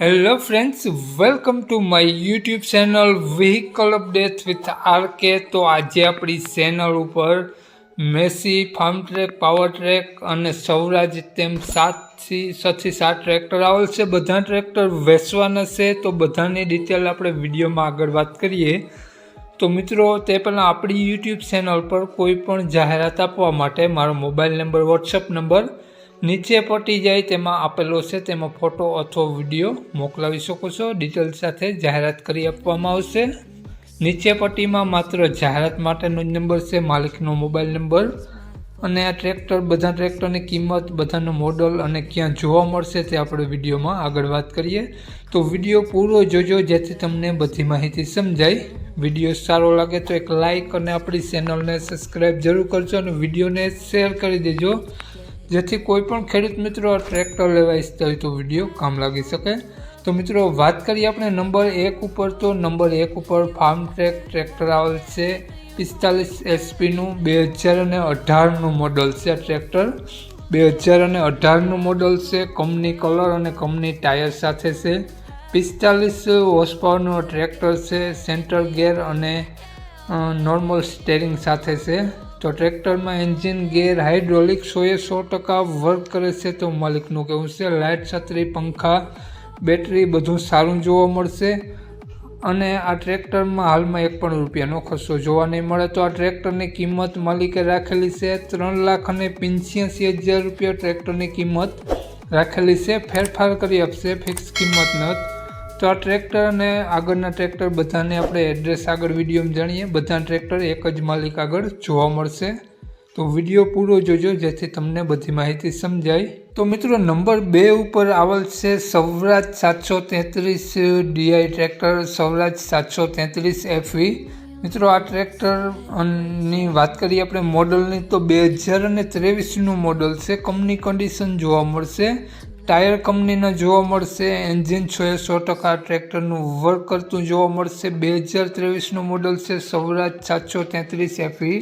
Hello friends welcome to my YouTube channel vehicle update with RK તો આજે આપણી channel ઉપર Massey Farmtrac Powertrac અને સૌરાજ તેમ સાતથી, છથી સાત ટ્રેક્ટર આવેલ છે. બધા ટ્રેક્ટર વેચવાના છે, તો બધાની ડિટેલ આપણે વિડીયોમાં આગળ વાત કરીએ. તો મિત્રો, તે પહેલાં આપણી યુટ્યુબ ચેનલ પર કોઈ પણ જાહેરાત આપવા માટે મારો મોબાઈલ નંબર વોટ્સઅપ નંબર નીચે પટી જાય તેમાં આપેલો છે, તેમાં ફોટો અથવા વીડિયો મોકલાવી શકો છો. ડિટેલ સાથે જાહેરાત કરી આપવામાં આવશે. નીચે પટ્ટીમાં માત્ર જાહેરાત માટેનો જ નંબર છે, માલિકનો મોબાઈલ નંબર. અને આ ટ્રેક્ટર, બધા ટ્રેક્ટરની કિંમત, બધાનું મોડલ અને ક્યાં જોવા મળશે તે આપણે વિડીયોમાં આગળ વાત કરીએ. તો વીડિયો પૂરો જોજો, જેથી તમને બધી માહિતી સમજાય. વીડિયો સારો લાગે તો એક લાઈક અને આપણી ચેનલને સબસ્ક્રાઈબ જરૂર કરજો અને વિડીયોને શેર કરી દેજો. જેથી કોઈ પણ ખેડૂત મિત્રો આ ટ્રેક્ટર લેવા ઈચ્છતા હોય તો વીડિયો કામ લાગી શકે. તો મિત્રો, વાત કરીએ આપણે નંબર એક ઉપર. તો નંબર એક ઉપર ફાર્મ ટ્રેક ટ્રેક્ટર આવેલ છે. પિસ્તાલીસ એસપીનું બે હજાર અને અઢારનું મોડલ છે આ ટ્રેક્ટર બે હજાર અને અઢારનું મોડલ છે. કંપની કલર અને કંપની ટાયર સાથે છે. પિસ્તાલીસ હોર્સ ટ્રેક્ટર છે. સેન્ટ્રલ ગેર અને નોર્મલ સ્ટેરિંગ સાથે છે. તો ટ્રેક્ટરમાં એન્જિન ગેર હાઇડ્રોલિક સોએ સો ટકા વર્ક કરે છે તો માલિકનું કહેવું છે, લાઇટ, છત્રી, પંખા, બેટરી બધું સારું જોવા મળશે. અને આ ટ્રેક્ટરમાં હાલમાં એક પણ રૂપિયાનો ખર્ચો જોવા નહીં મળે તો આ ટ્રેક્ટરની કિંમત માલિકે રાખેલી છે ત્રણ લાખ અને પંચ્યાસી હજાર રૂપિયા ટ્રેક્ટરની કિંમત રાખેલી છે. ફેરફાર કરી આપશે, ફિક્સ કિંમત નથી તો આ ટ્રેક્ટર અને આગળના ટ્રેક્ટર બધાને આપણે એડ્રેસ આગળ વિડીયોમાં જાણીએ. બધા ટ્રેક્ટર એક જ માલિક આગળ જોવા મળશે. તો વીડિયો પૂરો જોજો, જેથી તમને બધી માહિતી સમજાય. તો મિત્રો, નંબર બે ઉપર આવેલ છે સૌરાજ સાતસો તેત્રીસ ડીઆઈ ટ્રેક્ટર સૌરાજ સાતસો તેત્રીસ એફવી. મિત્રો, આ ટ્રેક્ટરની વાત કરીએ આપણે મોડલની, તો બે હજાર અને ત્રેવીસનું મોડલ છે. કંપની કન્ડિશન જોવા મળશે. ટાયર કંપનીના જોવા મળશે, એન્જિન છો એ સો ટકા ટ્રેક્ટરનું વર્ક કરતું જોવા મળશે. બે હજાર ત્રેવીસનું મોડલ છે સૌરાજ સાતસો તેત્રીસ એફી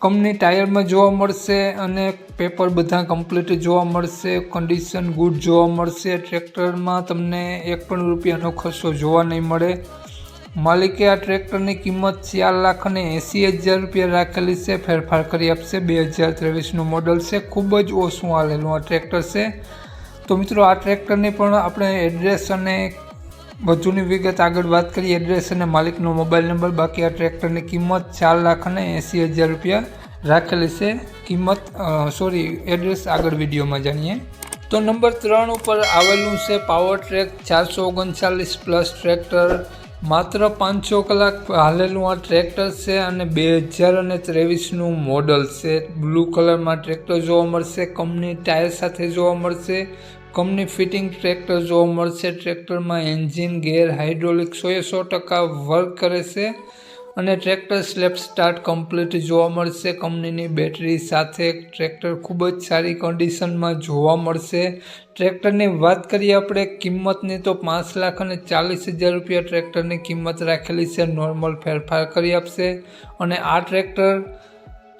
કંપની ટાયરમાં જોવા મળશે અને પેપર બધા કમ્પ્લીટ જોવા મળશે. કન્ડિશન ગુડ જોવા મળશે. ટ્રેક્ટરમાં તમને એક પણ રૂપિયાનો ખર્ચો જોવા નહીં મળે. માલિકે આ ટ્રેક્ટરની કિંમત ચાર લાખ અને એંસી હજાર રૂપિયા રાખેલી છે. ફેરફાર કરી આપશે. બે હજાર ત્રેવીસનું મોડલ છે. ખૂબ જ ઓછું હાલેલું આ ટ્રેક્ટર છે. તો મિત્રો આ ટ્રેક્ટરની પણ આપણે એડ્રેસ અને વધુની વિગત આગળ વાત કરીએ. એડ્રેસ અને માલિકનો મોબાઈલ નંબર બાકી આ ટ્રેક્ટરની કિંમત ચાર લાખ અને એંસી હજાર રૂપિયા રાખેલી છે. કિંમત સોરી એડ્રેસ આગળ વિડીયોમાં જાણીએ. તો નંબર ત્રણ ઉપર આવેલું છે પાવર ટ્રેક ચારસો ઓગણચાલીસ પ્લસ ટ્રેક્ટર માત્ર પાંચસો કલાક હાલેલું આ ટ્રેક્ટર છે અને બે હજાર અને ત્રેવીસનું મોડલ છે. બ્લુ કલરમાં ટ્રેક્ટર જોવા મળશે, કંપની ટાયર સાથે જોવા મળશે, કંપની ફિટિંગ ટ્રેક્ટર જોવા મળશે. ટ્રેક્ટરમાં એન્જિન ગેર હાઇડ્રોલિક સોએ સો ટકા વર્ક કરે છે. અને ટ્રેક્ટર સ્લેપ સ્ટાર્ટ કમ્પ્લીટ જોવા મળશે. કંપનીની બેટરી સાથે ટ્રેક્ટર ખૂબ જ સારી કન્ડિશનમાં જોવા મળશે. ટ્રેક્ટરની વાત કરીએ આપણે, કિંમતની તો પાંચ લાખ અને ચાલીસ હજાર રૂપિયા ટ્રેક્ટરની કિંમત રાખેલી છે. નોર્મલ ફેરફાર કરી આપશે. અને આ ટ્રેક્ટર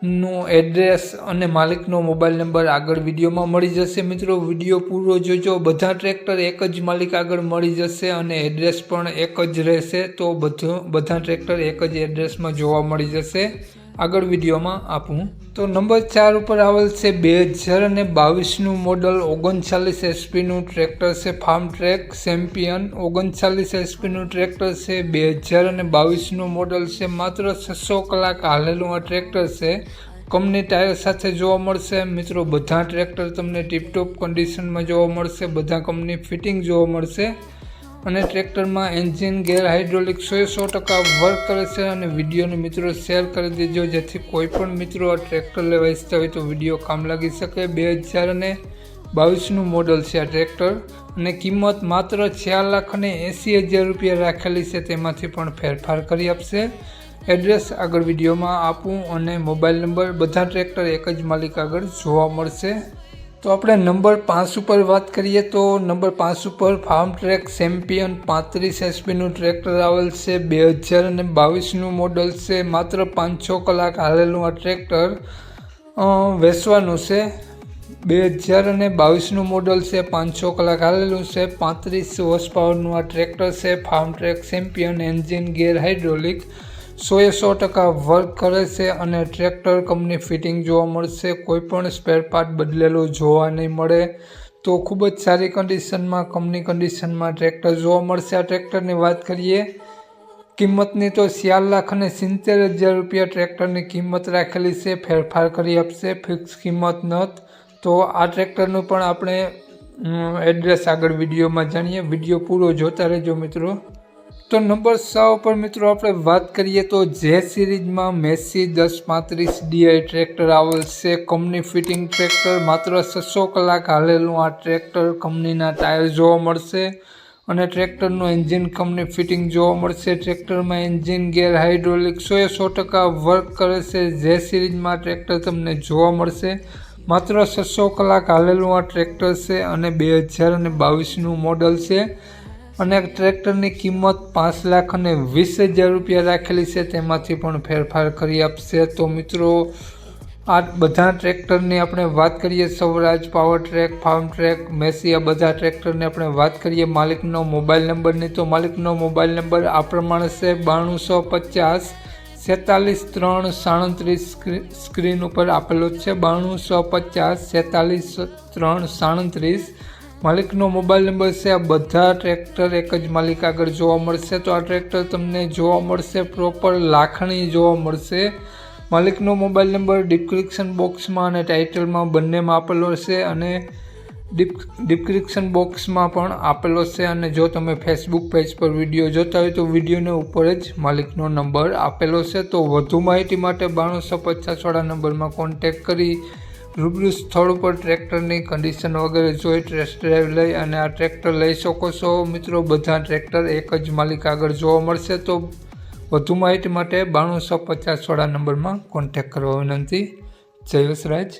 નું એડ્રેસ અને માલિકનો મોબાઈલ નંબર આગળ વિડીયોમાં મળી જશે. મિત્રો, વીડિયો પૂરો જોજો. બધા ટ્રેક્ટર એક જ માલિક આગળ મળી જશે અને એડ્રેસ પણ એક જ રહેશે. તો બધું બધા ટ્રેક્ટર એક જ એડ્રેસમાં જોવા મળી જશે. આગળ વિડીયોમાં આપું. તો નંબર ચાર ઉપર આવેલ છે બે હજાર અને બાવીસનું મોડલ ઓગણચાલીસ એસપીનું ટ્રેક્ટર છે ફાર્મ ટ્રેક ચેમ્પિયન. ઓગણચાલીસ એસપીનું ટ્રેક્ટર છે બે હજાર અને બાવીસનું મોડલ છે માત્ર છસો કલાક હાલેલું આ ટ્રેક્ટર છે. કંપની ટાયર સાથે જોવા મળશે. મિત્રો, બધા ટ્રેક્ટર તમને ટીપટોપ કન્ડિશનમાં જોવા મળશે. બધા કંપની ફિટિંગ જોવા મળશે. અને ટ્રેક્ટરમાં એન્જિન, ગેર હાઇડ્રોલિક સો સો ટકા વર્ક કરે છે અને વિડીયોને મિત્રો શેર કરી દેજો. જેથી કોઈ પણ મિત્રો આ ટ્રેક્ટર લેવા ઈચ્છતા હોય તો વીડિયો કામ લાગી શકે. બે હજાર અને બાવીસનું મોડલ છે આ ટ્રેક્ટર અને કિંમત માત્ર ચાર લાખ અને એંસી હજાર રૂપિયા રાખેલી છે. તેમાંથી પણ ફેરફાર કરી આપશે. એડ્રેસ આગળ વિડીયોમાં આપું અને મોબાઈલ નંબર. બધા ટ્રેક્ટર એક જ માલિક આગળ જોવા મળશે. તો આપણે નંબર પાંચ ઉપર વાત કરીએ તો નંબર પાંચ ઉપર ફાર્મ ટ્રેક ચેમ્પિયન પાંત્રીસ એસપીનું ટ્રેક્ટર આવેલ છે બે હજાર અને બાવીસનું મોડલ છે, માત્ર પાંચ છ કલાક હાલેલું આ ટ્રેક્ટર વેચવાનું છે. બે હજાર અને બાવીસનું મોડલ છે, પાંચ છ કલાક હાલેલું છે. પાંત્રીસ હોર્સ પાવરનું આ ટ્રેક્ટર છે, Farmtrac champion engine gear hydraulic. સો એ સો ટકા વર્ક કરે છે અને ટ્રેક્ટર કંપની ફિટિંગ જોવા મળશે. કોઈપણ સ્પેર પાર્ટ બદલેલો જોવા નહીં મળે. તો ખૂબ જ સારી કન્ડિશનમાં કંપની કન્ડિશનમાં ટ્રેક્ટર જોવા મળશે. આ ટ્રેક્ટરની વાત કરીએ, કિંમતની તો ચાર લાખ અને સિત્તેર હજાર રૂપિયા ટ્રેક્ટરની કિંમત રાખેલી છે. ફેરફાર કરી આપશે ફિક્સ કિંમત નત તો આ ટ્રેક્ટરનું પણ આપણે એડ્રેસ આગળ વિડીયોમાં જાણીએ. વીડિયો પૂરો જોતા રહેજો મિત્રો. તો નંબર છ ઉપર મિત્રો આપણે વાત કરીએ તો જે સિરીઝમાં મેસી દસ પાંત્રીસ ડીઆઈ ટ્રેક્ટર આવેલ છે કંપની ફિટિંગ ટ્રેક્ટર માત્ર છસો કલાક હાલેલું આ ટ્રેક્ટર કંપનીના ટાયર જોવા મળશે અને ટ્રેક્ટરનું એન્જિન કંપની ફિટિંગ જોવા મળશે. ટ્રેક્ટરમાં એન્જિન ગેર હાઇડ્રોલિક સો એ સો ટકા વર્ક કરે છે. જે સિરીઝમાં ટ્રેક્ટર તમને જોવા મળશે. માત્ર છસો કલાક હાલેલું આ ટ્રેક્ટર છે અને બે હજાર અને બાવીસનું મોડલ છે. અને ટ્રેક્ટરની કિંમત પાંચ લાખ અને વીસ હજાર રૂપિયા રાખેલી છે. તેમાંથી પણ ફેરફાર કરી આપશે. તો મિત્રો, આ બધા ટ્રેક્ટરની આપણે વાત કરીએ. Swaraj Powertrac, Farmtrac, Massey, આ બધા ટ્રેક્ટરની આપણે વાત કરીએ. માલિકનો મોબાઈલ નંબરની તો માલિકનો મોબાઈલ નંબર આ પ્રમાણે છે. બાણુંસો પચાસ સેતાલીસ ત્રણ સાડત્રીસ સ્ક્રીન ઉપર આપેલો છે. બાણુંસો પચાસ સેતાલીસ ત્રણ સાડત્રીસ માલિકનો મોબાઈલ નંબર છે, આ બધા ટ્રેક્ટર એક જ માલિક આગળ જોવા મળશે. તો આ ટ્રેક્ટર તમને જોવા મળશે, પ્રોપર લાખણી જોવા મળશે. માલિકનો મોબાઈલ નંબર ડિસ્ક્રિપ્શન બોક્સમાં અને ટાઇટલમાં બંનેમાં આપેલો છે અને ડિસ્ક્રિપ્શન બોક્સમાં પણ આપેલો છે. અને જો તમે ફેસબુક પેજ પર વીડિયો જોતા હોય તો વિડીયોને ઉપર જ માલિકનો નંબર આપેલો છે. તો વધુ માહિતી માટે બાણુંસો પચાસવાળા નંબરમાં કોન્ટેક કરી રૂબરૂ સ્થળ ઉપર ટ્રેક્ટરની કન્ડિશન વગેરે જોઈ ટેસ્ટ ડ્રાઈવ લઈ અને આ ટ્રેક્ટર લઈ શકો છો. મિત્રો, બધા ટ્રેક્ટર એક જ માલિક આગળ જોવા મળશે તો વધુ માહિતી માટે બાણુંસો પચાસ સોળા નંબરમાં કોન્ટેક કરવા વિનંતી. જય વસરાજ.